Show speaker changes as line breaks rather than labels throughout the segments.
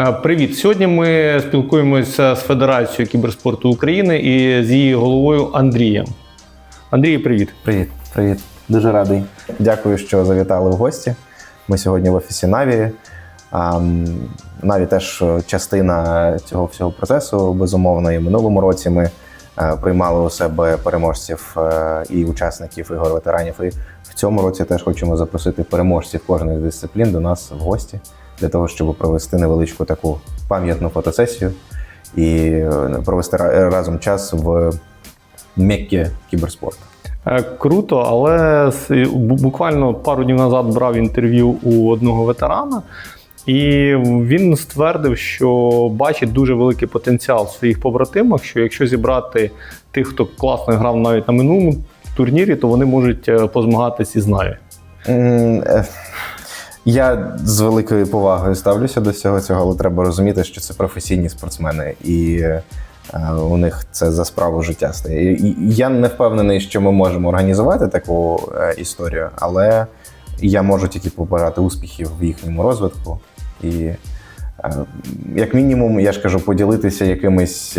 Е, Привіт! Сьогодні ми спілкуємося з Федерацією кіберспорту України і з її головою Андрієм. Андрій, привіт.
Привіт, привіт. Дуже радий. Дякую, що завітали в гості. Ми сьогодні в офісі Наві. Наві теж частина цього всього процесу. Безумовно, і в минулому році ми е, приймали у себе переможців е, і учасників ігор ветеранів. І в цьому році теж хочемо запросити переможців кожної з дисциплін до нас в гості для того, щоб провести невеличку таку пам'ятну фотосесію і е, провести разом час в Меккі кіберспорту.
Е, Круто, але буквально пару днів назад брав інтерв'ю у одного ветерана, і він ствердив, що бачить дуже великий потенціал в своїх побратимах, що якщо зібрати тих, хто класно грав навіть на минулому турнірі, то вони можуть е, позмагатись із Наві.
Я з великою повагою ставлюся до всього цього, але треба розуміти, що це професійні спортсмени, і е, у них це за справу життя стає. І Я не впевнений, що ми можемо організувати таку е, історію, але я можу тільки побажати успіхів в їхньому розвитку. І, е, як мінімум, я ж кажу, поділитися якимись.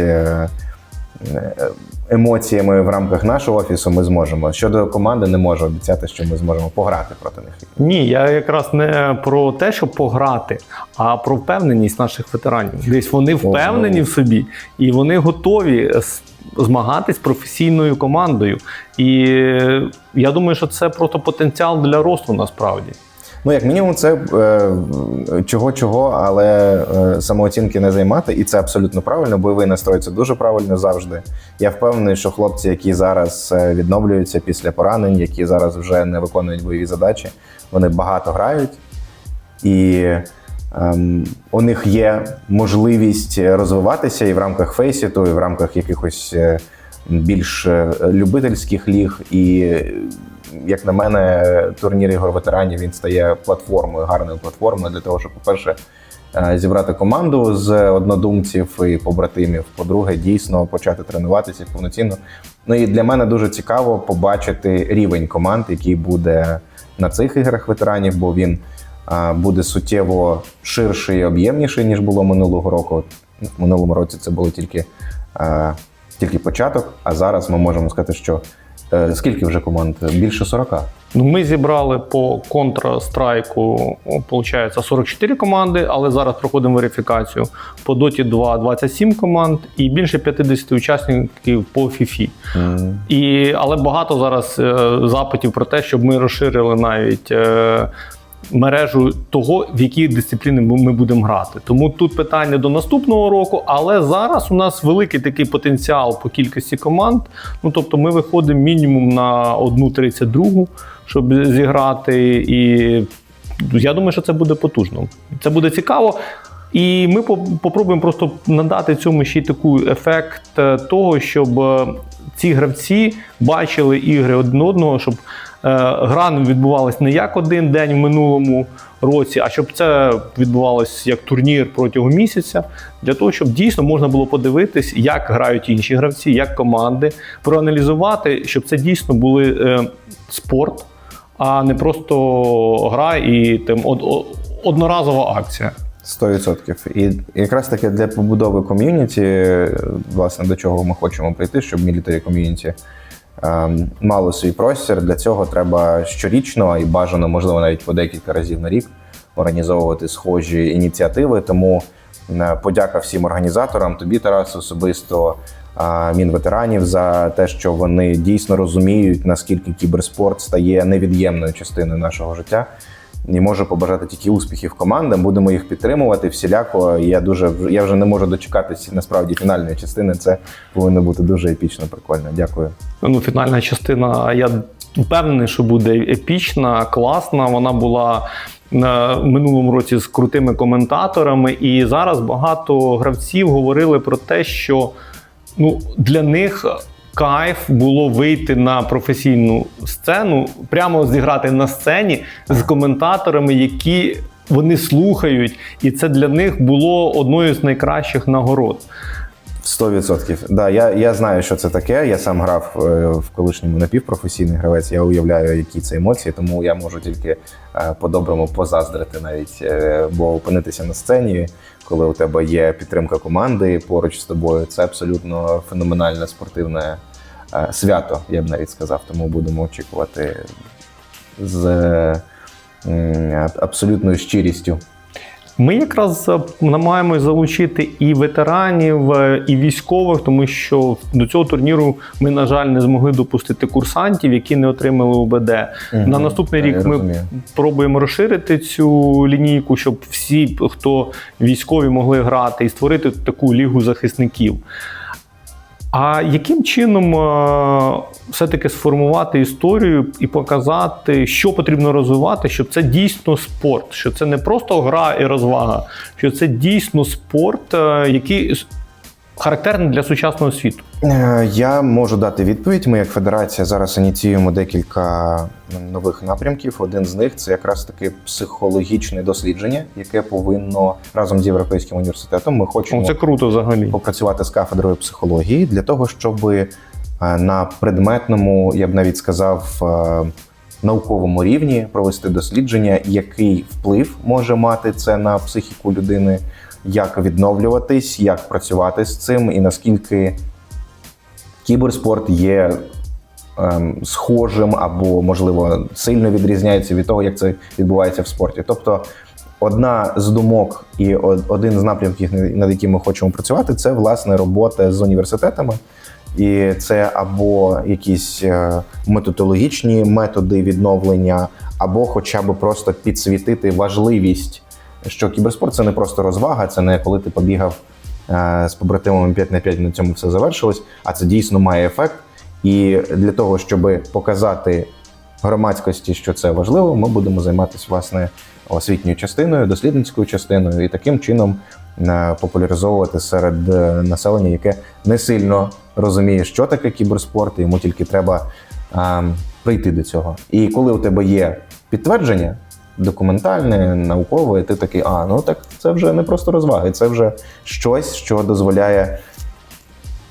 Е, Емоціями в рамках нашого офісу ми зможемо. Щодо команди, не можу обіцяти, що ми зможемо пограти проти них.
Ні, я якраз не про те, щоб пограти, а про впевненість наших ветеранів. Десь вони впевнені в собі і вони готові змагатись з професійною командою. І е, я думаю, що це просто потенціал для росту насправді.
Ну, як мінімум, це е, чого-чого, але е, самооцінки не займати, і це абсолютно правильно. Бойовий настрой це дуже правильно завжди. Я впевнений, що хлопці, які зараз е, відновлюються після поранень, які зараз вже не виконують бойові задачі, вони багато грають, і ем, у них є можливість розвиватися і в рамках фейсіту, і в рамках якихось е, більш е, любительських ліг. І е, як на мене, турнір ігор ветеранів він стає платформою, гарною платформою для того, щоб, по-перше, е, зібрати команду з однодумців і побратимів. По-друге, дійсно почати тренуватися повноцінно. Ну і для мене дуже цікаво побачити рівень команд, який буде на цих іграх ветеранів, бо він буде суттєво ширший і об'ємніший, ніж було минулого року. В минулому році це було тільки, тільки початок, а зараз ми можемо сказати, що скільки вже команд? Більше 40.
Ну, ми зібрали по контрастрайку, виходить, 44 команди, але зараз проходимо верифікацію. По Доті 2 27 команд і більше 50 учасників по FIFA.
М.
І, але багато зараз е, запитів про те, щоб ми розширили навіть е, мережу того, в які дисципліни ми будемо грати. Тому тут питання до наступного року, але зараз у нас великий такий потенціал по кількості команд. Ну тобто ми виходимо мінімум на одну 32, щоб зіграти. І я думаю, що це буде потужно. Це буде цікаво. І ми попробуємо просто надати цьому ще й такий ефект е, того, щоб е, ці гравці бачили ігри один одного, щоб е, гра не відбувалась не як один день в минулому році, а щоб це відбувалось як турнір протягом місяця, для того, щоб дійсно можна було подивитись, як грають інші гравці, як команди, проаналізувати, щоб це дійсно були е, спорт, а не просто гра і там од- одноразова акція.
100%. І якраз таки для побудови ком'юніті, е, власне, до чого ми хочемо прийти, щоб мілітарі ком'юніті мало свій простір. Для цього треба щорічно і бажано, можливо, навіть по декілька разів на рік організовувати схожі ініціативи. Тому подяка всім організаторам, тобі, Тарас, особисто. Мінветеранів за те, що вони дійсно розуміють, наскільки кіберспорт стає невід'ємною частиною нашого життя. І можу побажати тільки успіхів командам. Будемо їх підтримувати всіляко. Я дуже я вже не можу дочекатися насправді фінальної частини. Це повинно бути дуже епічно, прикольно. Дякую.
Ну, фінальна частина, я впевнений, що буде епічна, класна. Вона була на минулому році з крутими коментаторами, і зараз багато гравців говорили про те, що ну, для них. Кайф було вийти на професійну сцену, прямо зіграти на сцені з коментаторами, які вони слухають, і це для них було одною з найкращих нагород.
Сто відсотків. Да, я, я знаю, що це таке. Я сам грав е, в колишньому напівпрофесійний гравець. Я уявляю, які це емоції, тому я можу тільки е, по-доброму позаздрити навіть, е, бо опинитися на сцені, коли у тебе є підтримка команди поруч з тобою, це абсолютно феноменальне спортивне е, свято, я б навіть сказав. Тому будемо очікувати з абсолютною щирістю.
Ми якраз е, намагаємось залучити і ветеранів, е, і військових, тому що до цього турніру ми, на жаль, не змогли допустити курсантів, які не отримали УБД. На наступний рік ми
розумію.
пробуємо розширити цю лінійку, щоб всі, хто військові, могли грати і створити таку лігу захисників. А яким чином е, все-таки сформувати історію і показати, що потрібно розвивати, щоб це дійсно спорт, що це не просто гра і розвага, що це дійсно спорт, е, який характерний для сучасного світу.
Е, Я можу дати відповідь. Ми, як федерація, зараз ініціюємо декілька нових напрямків. Один з них це якраз таки психологічне дослідження, яке повинно разом з європейським університетом. Ми хочемо
це круто взагалі.
попрацювати з кафедрою психології для того, щоб е, на предметному, я б навіть сказав, е, науковому рівні провести дослідження, який вплив може мати це на психіку людини, як відновлюватись, як працювати з цим, і наскільки кіберспорт є ем, схожим або, можливо, сильно відрізняється від того, як це відбувається в спорті. Тобто, одна з думок і один з напрямків, над яким ми хочемо працювати, це власне робота з університетами. І це або якісь е, методологічні методи відновлення, або хоча б просто підсвітити важливість, що кіберспорт це не просто розвага, це не коли ти побігав е, з побратимами 5 на 5 на цьому все завершилось, а це дійсно має ефект. І для того, щоб показати громадськості, що це важливо, ми будемо займатися власне освітньою частиною, дослідницькою частиною, і таким чином е, популяризовувати серед е, населення, яке не сильно розуміє, що таке кіберспорт, йому тільки треба е, прийти до цього. І коли у тебе є підтвердження. Документальне, наукове, ти такий, а ну так це вже не просто розваги, це вже щось, що дозволяє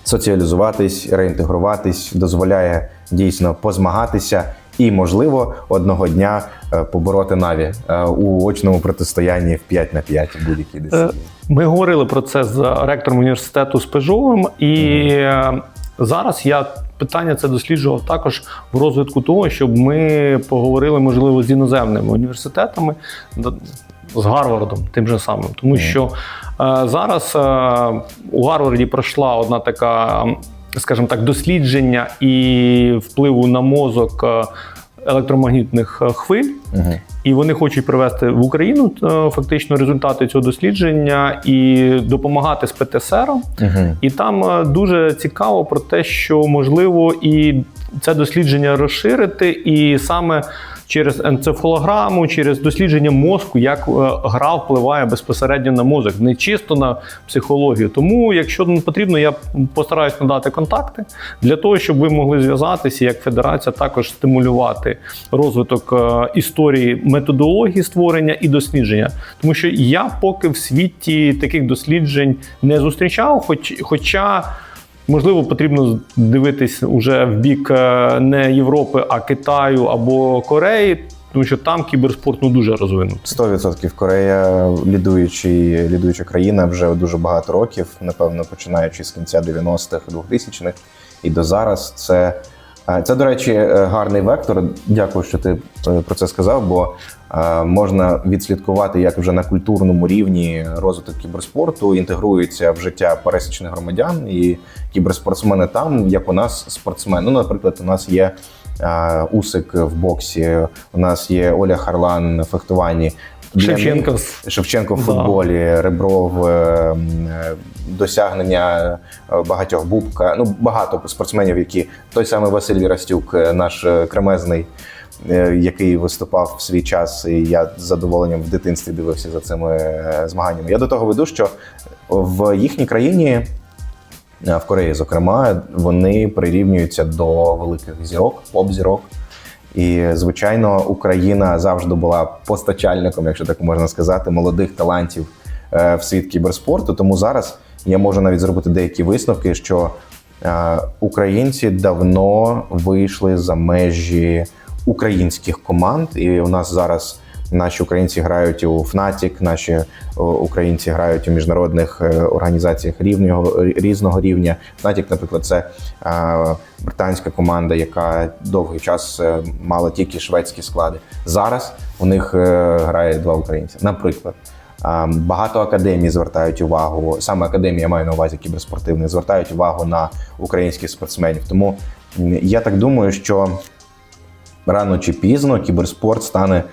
соціалізуватись, реінтегруватись, дозволяє дійсно позмагатися і, можливо, одного дня е, побороти Наві е, у очному протистоянні в 5 на 5 в будь-якій дисципліні.
Ми говорили про це з ректором університету Спежовим, і е, зараз я питання це досліджував також в розвитку того, щоб ми поговорили, можливо, з іноземними університетами, з Гарвардом, тим же самим. Тому що е, зараз е, у Гарварді пройшла одна така, скажімо так, дослідження і впливу на мозок е, електромагнітних е, хвиль.
угу.
І вони хочуть привести в Україну е, фактично результати цього дослідження і допомагати з ПТСР.
Угу.
І там е, дуже цікаво про те, що можливо і це дослідження розширити, і саме через енцефалограму, через дослідження мозку, як е, гра впливає безпосередньо на мозок, не чисто на психологію. Тому, якщо не потрібно, я постараюсь надати контакти для того, щоб ви могли зв'язатися, як федерація також стимулювати розвиток е, історії методології створення і дослідження. Тому що я поки в світі таких досліджень не зустрічав, хоч, хоча. Можливо, потрібно дивитись уже в бік е, не Європи, а Китаю або Кореї, тому що там кіберспорт ну, дуже розвинутий.
100% Корея лідуючий, лідуюча країна вже дуже багато років, напевно, починаючи з кінця 90-х, 2000-х і до зараз. Це, е, це, до речі, е, гарний вектор. Дякую, що ти про це сказав, бо можна відслідкувати, як вже на культурному рівні розвиток кіберспорту інтегрується в життя пересічних громадян, і кіберспортсмени там, як у нас спортсмени. Ну, наприклад, у нас є. е, Усик в боксі, у нас є Оля Харлан в фехтуванні.
Шевченко
них- Шевченко в
Да.
футболі, Ребров, е, е, досягнення е, багатьох Бубка. Ну, багато спортсменів, які той самий Василь Вірастюк, е, наш е, кремезний, е, який виступав в свій час, і я з задоволенням в дитинстві дивився за цими е, змаганнями. Я до того веду, що в їхній країні. е, В Кореї, зокрема, вони прирівнюються до великих зірок, поп-зірок. І, звичайно, Україна завжди була постачальником, якщо так можна сказати, молодих талантів е, в світ кіберспорту. Тому зараз я можу навіть зробити деякі висновки, що е, українці давно вийшли за межі українських команд, і у нас зараз. Наші українці грають у Fnatic, наші українці грають у міжнародних е, організаціях рівнього різного рівня. Fnatic, наприклад, це е, британська команда, яка довгий час е, мала тільки шведські склади. Зараз у них е, грає два українці. Наприклад, Е, багато академій звертають увагу, саме академія маю на увазі кіберспортивних, звертають увагу на українських спортсменів. Тому я так думаю, що рано чи пізно кіберспорт стане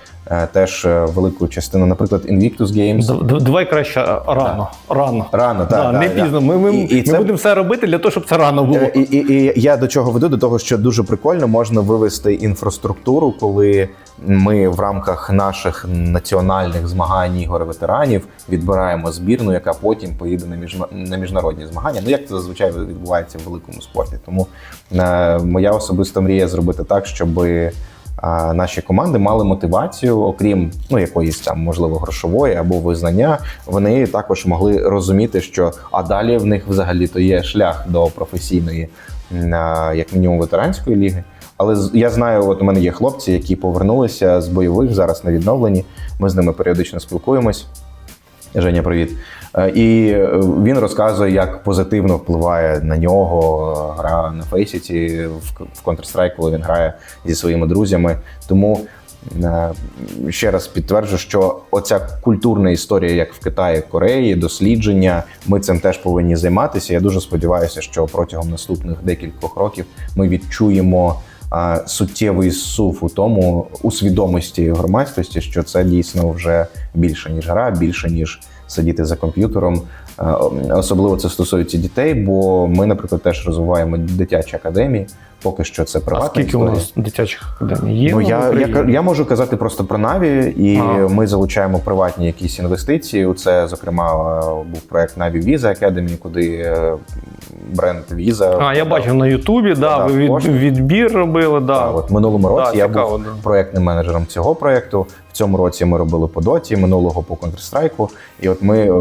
теж е, великою частиною, наприклад, Invictus Games.
Давай краще е, рано. Рано.
Рано, так,
Да,
так,
не
так.
пізно. Ми, ми,
І-
ми
це-
будемо все робити для того, щоб це рано було.
Е, І, і, і я до чого веду? До того, що дуже прикольно можна вивести інфраструктуру, коли ми в рамках наших національних змагань ігор ветеранів відбираємо збірну, яка потім поїде на міжна- на міжнародні змагання. Ну як це зазвичай відбувається в великому спорті. Тому е, моя особиста мрія зробити так, щоб а, наші команди мали мотивацію, окрім ну якоїсь там можливо грошової або визнання, вони також могли розуміти, що а далі в них взагалі то є шлях до професійної, як мінімум, ветеранської ліги. Але я знаю, от у мене є хлопці, які повернулися з бойових зараз на відновленні. Ми з ними періодично спілкуємось. Женя, привіт. Е, І е, він розказує, як позитивно впливає на нього е, гра на Фейсіті в Counter-Strike, коли він грає зі своїми друзями. Тому ще раз підтверджу, що оця культурна історія, як в Китаї, Кореї, дослідження, ми цим теж повинні займатися. Я дуже сподіваюся, що протягом наступних декількох років ми відчуємо. Суттєвий сув у тому у свідомості громадськості, що це дійсно вже більше ніж гра, більше ніж сидіти за комп'ютером. Е, Особливо це стосується дітей, бо ми, наприклад, теж розвиваємо дитячі академії. Поки що це
А
приватна
скільки у нас дитячих академій є?
Ну, я, я, я можу казати просто про Наві, і
Ага.
ми залучаємо приватні якісь інвестиції. У Це, зокрема, був проект Наві Visa Academy, куди е, бренд Visa.
А, я бачив на Ютубі, да, ви від, відбір робили, да.
Так, от минулому році
Да,
я
цікаво,
був
да.
проектним менеджером цього проекту. В цьому році ми робили по доті, минулого по Counter-Strike. І от ми е,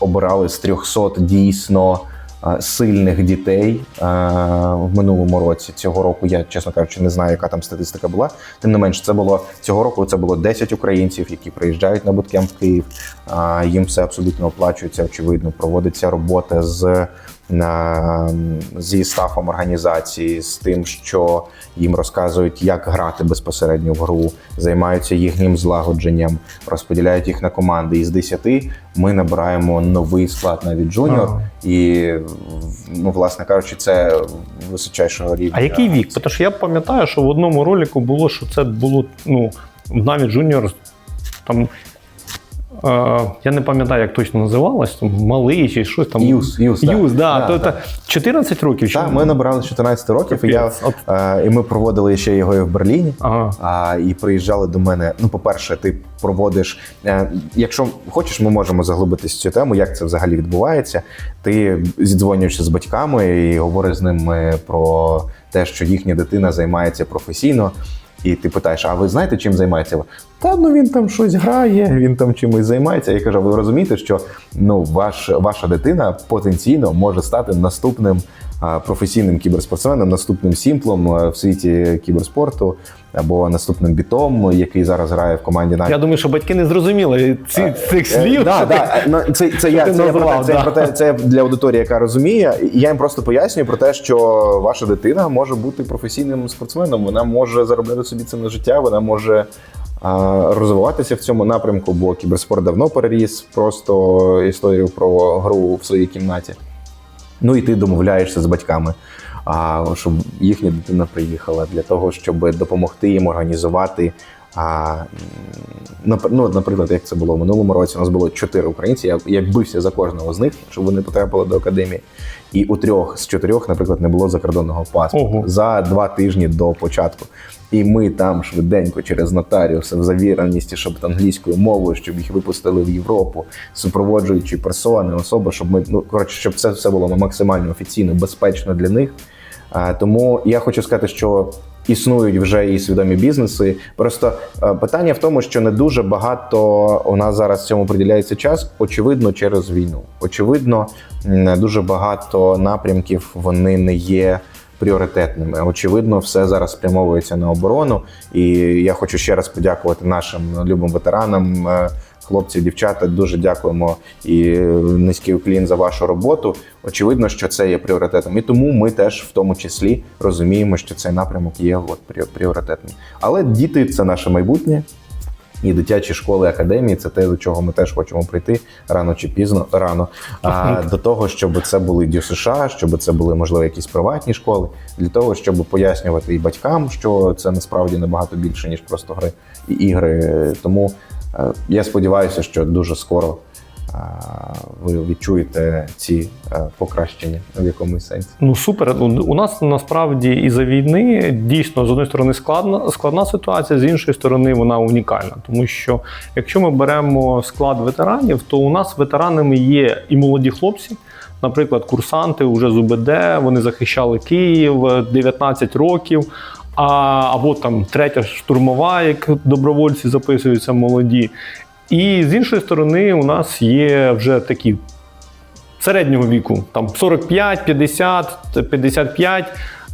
обирали з 300 дійсно сильних дітей е, в минулому році. Цього року я, чесно кажучи, не знаю, яка там статистика була. Тим не менш, це було цього року. Це було 10 українців, які приїжджають на буткемп в Київ. Е, Їм все абсолютно оплачується. Очевидно, проводиться робота з зі стафом організації, з тим, що їм розказують, як грати безпосередньо в гру, займаються їхнім злагодженням, розподіляють їх на команди. І з 10 ми набираємо новий склад навіть джуніор.
Ага.
І ну, власне кажучи, це височайшого рівня.
А який вік? Тому що я пам'ятаю, що в одному ролику було, що це було ну, навіть Junior там. Я не пам'ятаю, як точно називалось, там малий чи щось там.
Юз, юз.
Юз, да.
Да,
та 14 років.
Так, ми набрали з 14 років, і, я, е, і ми проводили ще його і в Берліні.
Ага.
А, і приїжджали до мене. Ну, по-перше, ти проводиш. Е, якщо хочеш, ми можемо заглибитись в цю тему, як це взагалі відбувається. Ти зідзвонюєшся з батьками і говориш з ними про те, що їхня дитина займається професійно. І ти питаєш, а ви знаєте, чим займається? Та ну він там щось грає, він там чимось займається. Я кажу, ви розумієте, що ну ваш, ваша дитина потенційно може стати наступним професійним кіберспортсменом, наступним сімплом в світі кіберспорту або наступним бітом, який зараз грає в команді
Я думаю, що батьки не зрозуміли ці, цих слів.
Е, Да, да, ну, це, це, я, це, я те,
назвав,
це, я про те, це для аудиторії, яка розуміє. Я їм просто пояснюю про те, що ваша дитина може бути професійним спортсменом, вона може заробляти собі це на життя, вона може розвиватися в цьому напрямку, бо кіберспорт давно переріс просто історію про гру в своїй кімнаті. Ну і ти домовляєшся з батьками, щоб їхня дитина приїхала для того, щоб допомогти їм організувати. А, ну, наприклад, як це було в минулому році, у нас було чотири українці. Я, я бився за кожного з них, щоб вони потрапили до академії. І у трьох з чотирьох, наприклад, не було закордонного паспорту
Ого.
за два тижні до початку. І ми там швиденько через нотаріуса в завіреності, щоб англійською мовою, щоб їх випустили в Європу, супроводжуючи персони, особи, щоб ми ну коротше, щоб це все було максимально офіційно безпечно для них. А, тому я хочу сказати, що існують вже і свідомі бізнеси. Просто е, питання в тому, що не дуже багато у нас зараз цьому приділяється час, очевидно, через війну. Очевидно, не дуже багато напрямків вони не є. Пріоритетними очевидно, все зараз спрямовується на оборону, і я хочу ще раз подякувати нашим любим ветеранам, е, хлопці, дівчата. Дуже дякуємо і е, низький уклін за вашу роботу. Очевидно, що це є пріоритетом, і тому ми теж в тому числі розуміємо, що цей напрямок є от пріоритетним. Але діти це наше майбутнє. І дитячі школи, академії це те, до чого ми теж хочемо прийти рано чи пізно, рано. А до того, щоб це були ДЮСШ, щоб це були можливо якісь приватні школи, для того, щоб пояснювати і батькам, що це насправді набагато більше ніж просто гри і ігри. Тому я сподіваюся, що дуже скоро е, ви відчуєте ці е, покращення в якомусь сенсі.
Ну супер. У у нас насправді і за війни дійсно з однієї сторони складна складна ситуація, з іншої сторони вона унікальна. Тому що якщо ми беремо склад ветеранів, то у нас ветеранами є і молоді хлопці. Наприклад, курсанти вже з УБД, вони захищали Київ 19 років. А, або там третя штурмова, як добровольці записуються молоді. І з іншої сторони, у нас є вже такі середнього віку, там 45, 50, 55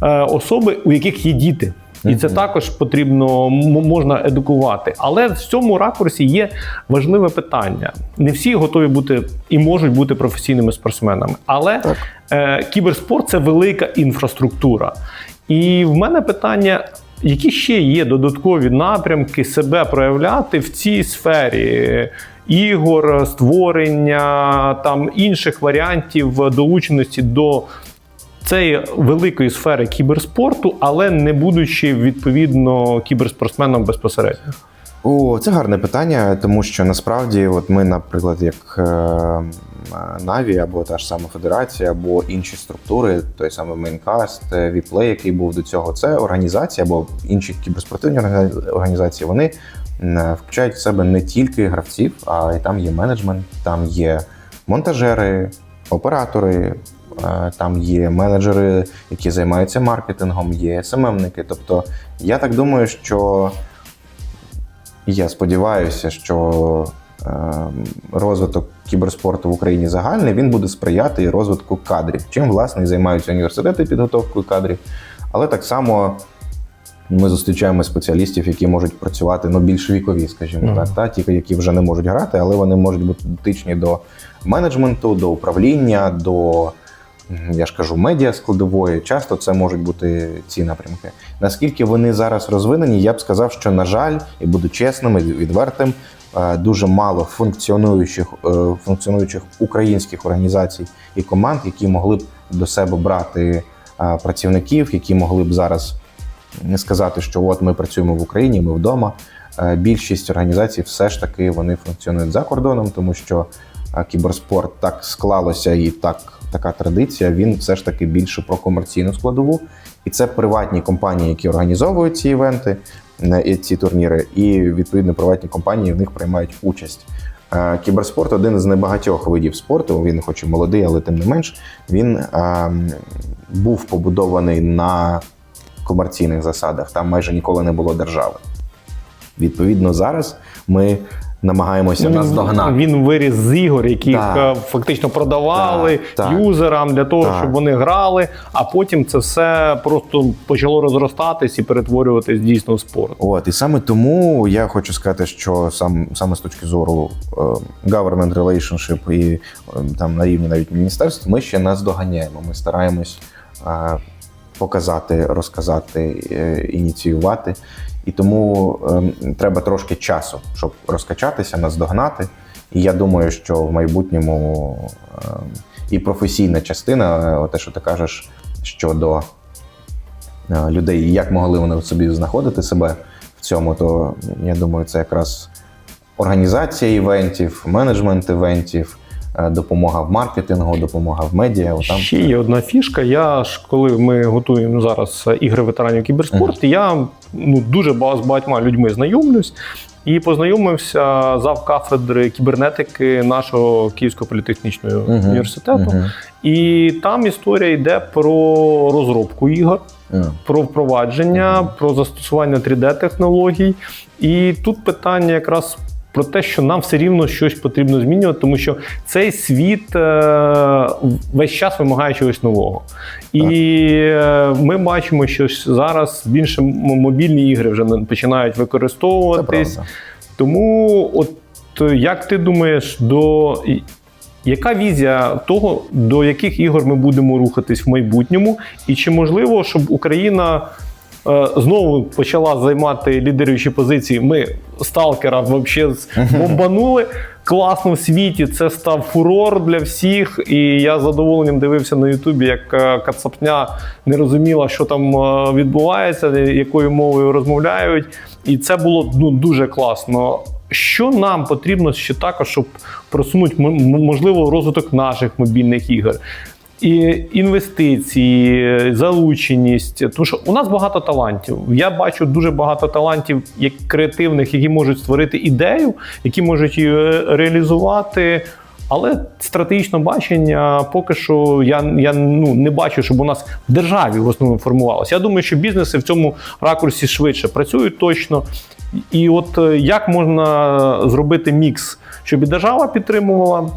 е, особи, у яких є діти. І це також потрібно можна едукувати. Але в цьому ракурсі є важливе питання. Не всі готові бути і можуть бути професійними спортсменами. Але
Так.
е, кіберспорт це велика інфраструктура. І в мене питання. Які ще є додаткові напрямки себе проявляти в цій сфері ігор, створення там інших варіантів долученості до цієї великої сфери кіберспорту, але не будучи відповідно кіберспортсменом безпосередньо?
О, це гарне питання, тому що насправді, от ми, наприклад, як е, Наві, або та ж сама Федерація, або інші структури, той самий е, Віплей, який був до цього, це організації або інші кіберспортивні організації. Вони включають в себе не тільки гравців, а й там є менеджмент, там є монтажери, оператори. е, Там є менеджери, які займаються маркетингом, є СММники. Тобто, я так думаю, що я сподіваюся, що е, розвиток кіберспорту в Україні загальний він буде сприяти і розвитку кадрів, чим власне і займаються університети підготовкою кадрів. Але так само ми зустрічаємо спеціалістів, які можуть працювати ну, більш вікові, скажімо
Мгм.
так, та, ті, які вже не можуть грати, але вони можуть бути дотичні до менеджменту, до управління, до я ж кажу, медіа складової. Часто це можуть бути ці напрямки. Наскільки вони зараз розвинені, я б сказав, що на жаль, і буду чесним і відвертим, е, дуже мало функціонуючих, е, функціонуючих українських організацій і команд, які могли б до себе брати е, працівників, які могли б зараз сказати, що от ми працюємо в Україні, ми вдома. Більшість організацій все ж таки вони функціонують за кордоном, тому що кіберспорт так склалося і так така традиція. Він все ж таки більше про комерційну складову. І це приватні компанії, які організовують ці івенти, і ці турніри, і відповідно приватні компанії в них приймають участь. Е, Кіберспорт один з небагатьох видів спорту. Він, хоч і молодий, але тим не менш, він ем, був побудований на комерційних засадах. Там майже ніколи не було держави. Відповідно, зараз ми намагаємося наздогнати.
Ну, Він виріс з ігор,
Так.
е, фактично продавали
так.
юзерам для того,
Так.
щоб вони грали, а потім це все просто почало розростатись і перетворюватись дійсно в спорт.
От і саме тому я хочу сказати, що сам саме з точки зору е, government relationship і е, там на рівні навіть міністерств, ми ще наздоганяємо. Ми стараємось е, показати, розказати, ініціювати. І тому е, треба трошки часу, щоб розкачатися, наздогнати. І я думаю, що в майбутньому е, і професійна частина, е, те, що ти кажеш щодо е, людей, як могли вони собі знаходити себе в цьому, то я думаю, це якраз організація івентів, менеджмент івентів, допомога в маркетингу, допомога в медіа. Отам
Ще є одна фішка. Я ж коли ми готуємо зараз е, ігри ветеранів кіберспорт, я ну дуже з багатьма людьми знайомлюсь. І познайомився зав кафедри кібернетики нашого Київського політехнічного
Мгм.
університету.
Мгм.
І там історія йде про розробку ігор,
Мгм.
про впровадження, про застосування 3D-технологій. І тут питання якраз про те, що нам все рівно щось потрібно змінювати, тому що цей світ е, весь час вимагає чогось нового. І е, ми бачимо, що зараз більше мобільні ігри вже починають використовуватись. Тому, от як ти думаєш, до яка візія того, до яких ігор ми будемо рухатись в майбутньому, і чи можливо, щоб Україна знову почала займати лідируючі позиції? Ми сталкера взагалі бомбанули. Класно в світі, це став фурор для всіх. І я з задоволенням дивився на Ютубі, як е, Кацапня не розуміла, що там е, відбувається, якою мовою розмовляють. І це було ну, дуже класно. Що нам потрібно ще також, щоб просунути можливо розвиток наших мобільних ігор? І інвестиції, залученість, тому що у нас багато талантів. Я бачу дуже багато талантів, як креативних, які можуть створити ідею, які можуть її е, реалізувати. Але стратегічне бачення поки що я, я ну, не бачу, щоб у нас в державі в основному формувалося. Я думаю, що бізнеси в цьому ракурсі швидше працюють точно. І от е, як можна зробити мікс, щоб і держава підтримувала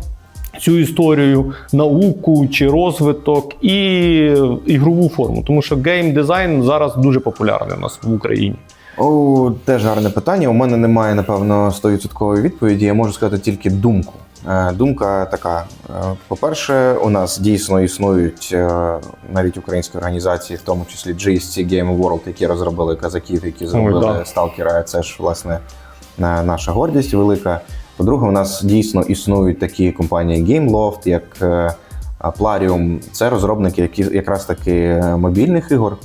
цю історію, науку чи розвиток і ігрову форму, тому що гейм дизайн зараз дуже популярний у нас в Україні.
О, теж гарне питання. У мене немає, напевно, 100% відповіді. Я можу сказати тільки думку. Е, Думка така: Е, по-перше, у нас дійсно існують е, навіть українські організації, в тому числі GSC Game World, які розробили казаків, які зробили
да.
сталкера. Це ж власне наша гордість велика. По-друге, у нас дійсно існують такі компанії GameLoft, як е, Plarium. Це розробники, які якраз таки е, мобільних ігор.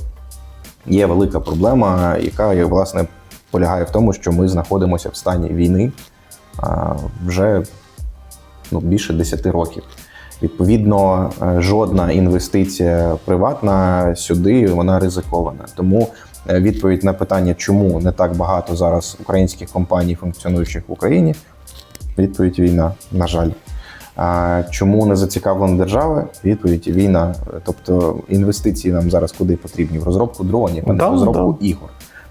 Є велика проблема, яка власне полягає в тому, що ми знаходимося в стані війни вже ну, більше 10 років. Відповідно, е, жодна інвестиція приватна сюди вона ризикована. Тому відповідь на питання, чому не так багато зараз українських компаній функціонуючих в Україні, відповідь війна, на жаль. А чому не зацікавлена держава? Відповідь війна. Тобто інвестиції нам зараз куди потрібні? В розробку дронів, а не в розробку ігор.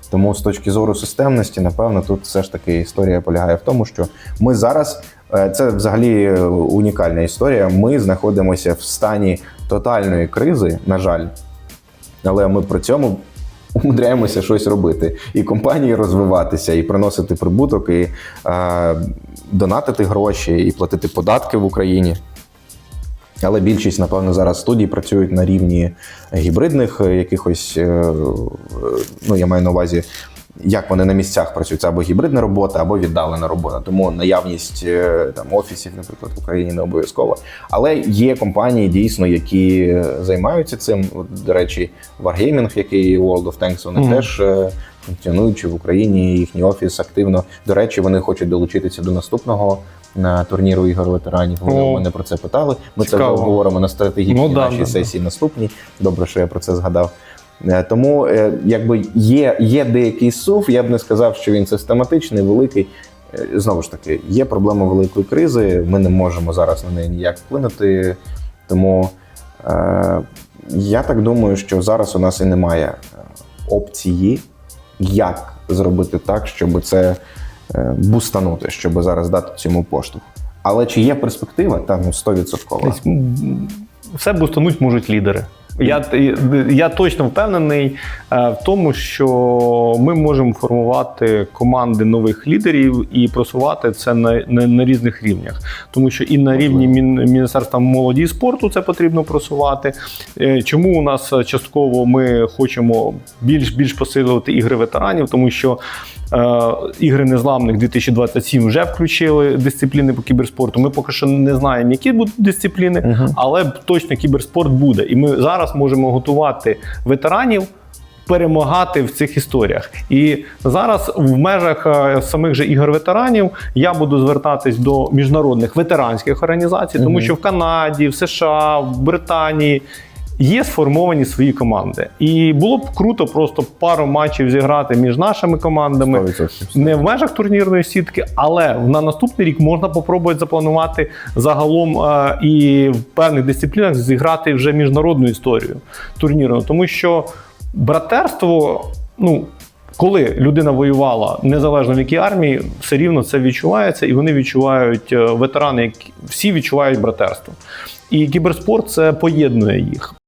Тому з точки зору системності, напевно, тут все ж таки історія полягає в тому, що ми зараз е, це взагалі е, унікальна історія. Ми знаходимося в стані тотальної кризи, на жаль, але ми при цьому умудряємося щось робити, і компанії розвиватися, і приносити прибуток, і е, донатити гроші, і платити податки в Україні. Але більшість, напевно, зараз студій працюють на рівні гібридних е, якихось, е, ну я маю на увазі, як вони на місцях працюють, це або гібридна робота, або віддалена робота. Тому наявність е, там офісів, наприклад, в Україні не обов'язково. Але є компанії дійсно, які займаються цим. От, до речі, Wargaming, який World of Tanks, вони
Мгм.
теж е, функціонуючи в Україні. Їхній офіс активно. До речі, вони хочуть долучитися до наступного. На турніру ігор ветеранів вони
О,
мене про це питали. Ми
цікаво.
це говоримо на стратегічній
Ну, да,
нашій
да, да.
сесії наступній. Добре, що я про це згадав. Е, Тому е, якби є, є деякий сув, я б не сказав, що він систематичний, великий. Е, Знову ж таки, є проблема великої кризи. Ми не можемо зараз на неї ніяк вплинути. Тому е, я так думаю, що зараз у нас і немає е, опції, як зробити так, щоб це е, бустанути, щоб зараз дати цьому поштовх. Але чи є перспектива? Та ну 100%.
Десь, Все бустануть можуть лідери. Я, я точно впевнений е, в тому, що ми можемо формувати команди нових лідерів і просувати це на, на, на різних рівнях. Тому що і на рівні Мін, Міністерства молоді і спорту це потрібно просувати. Е, Чому у нас частково ми хочемо більш більш посилювати ігри ветеранів, тому що Е, Ігри незламних 2027 вже включили дисципліни по кіберспорту. Ми поки що не знаємо, які будуть дисципліни, але точно кіберспорт буде. І ми зараз можемо готувати ветеранів перемагати в цих історіях. І зараз в межах е, самих же ігор ветеранів я буду звертатись до міжнародних ветеранських організацій, тому що в Канаді, в США, в Британії. Є сформовані свої команди, і було б круто просто пару матчів зіграти між нашими командами
100%.
не в межах турнірної сітки, але на наступний рік можна попробувати запланувати загалом е, і в певних дисциплінах зіграти вже міжнародну історію турнірну, тому що братерство, ну. Коли людина воювала незалежно в якій армії, все рівно це відчувається, і вони відчувають е, ветерани, які всі відчувають братерство. І кіберспорт це поєднує їх.